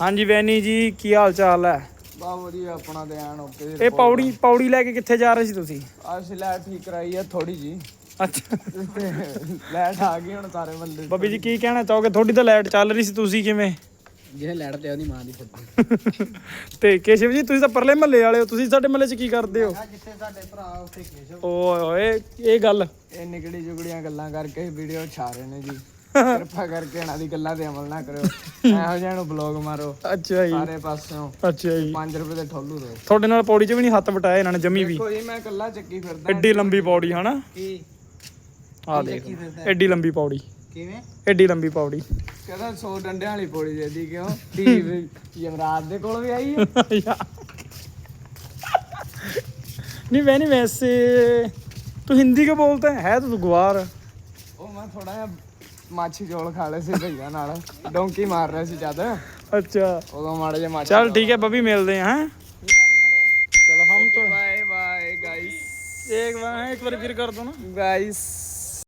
ਹਾਂਜੀ ਵੈਨੀ ਜੀ ਕੀ ਹਾਲ ਚਾਲ ਹੈ? ਬਾ ਵਧੀਆ ਆਪਣਾ ਧਿਆਨ ਓਕੇ ਇਹ ਪੌੜੀ ਪੌੜੀ ਲੈ ਕੇ ਕਿੱਥੇ ਜਾ ਰਹੇ ਸੀ ਤੁਸੀਂ? ਅਸੀਂ ਲਾਈਟ ਠੀਕ ਕਰਾਈ ਆ ਥੋੜੀ ਜੀ ਅੱਛਾ। ਤੇ ਲਾਈਟ ਆ ਗਈ ਹੁਣ ਸਾਰੇ ਬੰਦੇ। ਬੱਬੀ ਜੀ ਕੀ ਕਹਿਣਾ ਚਾਹੋਗੇ? ਤੁਹਾਡੀ ਤਾਂ ਲਾਈਟ ਚੱਲ ਰਹੀ ਸੀ ਤੁਸੀਂ ਕਿਵੇਂ? ਜਿਹੇ ਲਾਈਟ ਤੇ ਉਹਦੀ ਮਾਂ ਦੀ ਫੁੱਟੀ। ਤੇ ਕੇਸ਼ਵ ਜੀ ਤੁਸੀਂ ਤਾਂ ਪਰਲੇ ਮਹੱਲੇ ਵਾਲੇ ਹੋ ਤੁਸੀਂ ਸਾਡੇ ਮਹੱਲੇ 'ਚ ਕੀ ਕਰਦੇ ਹੋ? ਜਿੱਥੇ ਸਾਡੇ ਭਰਾ ਉੱਥੇ ਕੇਸ਼ਵ। ਓਏ ਓਏ ਇਹ ਗੱਲ। ਇਹ ਨਿਕੜੀ ਜੁਗੜੀਆਂ ਗੱਲਾਂ ਕਰਕੇ ਵੀਡੀਓ ਛਾ ਰਹੇ ਨੇ ਜੀ। ਕਿਰਪਾ ਕਰਕੇ ਇਹਨਾਂ ਦੀ ਗੱਲਾਂ ਤੇ ਅਮਲ ਨਾ ਕਰਿਓ। ਇਹੋ ਜਿਹਾ ਨੂੰ ਬਲੌਗ ਮਾਰੋ। ਅੱਛਾ ਜੀ। ਸਾਰੇ ਪਾਸਿਓਂ। ਅੱਛਾ ਜੀ। 5 ਰੁਪਏ ਦੇ ਠੋਲੂ ਦੋ। ਤੁਹਾਡੇ ਨਾਲ ਪੌੜੀ 'ਚ ਵੀ ਨਹੀਂ ਹੱਥ ਵਟਾਇਆ ਇਹਨਾਂ ਨੇ ਜੰਮੀ ਵੀ। ਦੇਖੋ ਜੀ ਮੈਂ ਕੱਲਾ ਚੱਕੀ ਫਿਰਦਾ। ਐਡੀ ਲੰਬੀ ਪੌੜੀ ਹਨਾ? ਕੀ? ਆ ਦੇਖ। ਐਡੀ ਲੰਬੀ ਪੌੜੀ। ਕਿਵੇਂ? ਐਡੀ ਲੰਬੀ ਪੌੜੀ। ਕਹਿੰਦਾ 100 ਡੰਡਿਆਂ ਵਾਲੀ ਪੌੜੀ ਦੇ ਦੀ ਕਿਉਂ? ਧੀ ਯਮਰਾਜ ਦੇ ਕੋਲ ਵੀ ਆਈ ਹੈ ਨਹੀਂ ਮੈਂ ਨਹੀਂ ਵੈਸੇ। ਤੂੰ ਹਿੰਦੀ ਕਿਉਂ ਬੋਲਦਾ? ਹੈ ਤੂੰ ਗਵਾਰ। ਉਹ ਮੈਂ ਥੋੜਾ ਜਿਹਾ ਮਾਛੀ ਚੋਲ ਖਾ ਲਏ ਸੀ ਭਈਆ ਨਾਲ ਡੋਂਕੀ ਮਾਰ ਰਿਹਾ ਸੀ ਜਦ अच्छा ਉਦੋਂ ਮਾੜੇ ਜਿਹਾ ਮਾਛੀ चल ठीक है बबी मिलते हैं हैं? चलो हम तो ਬਾਏ ਬਾਏ ਗਾਇਸ एक बार एक बार फिर कर दो ना ਗਾਇਸ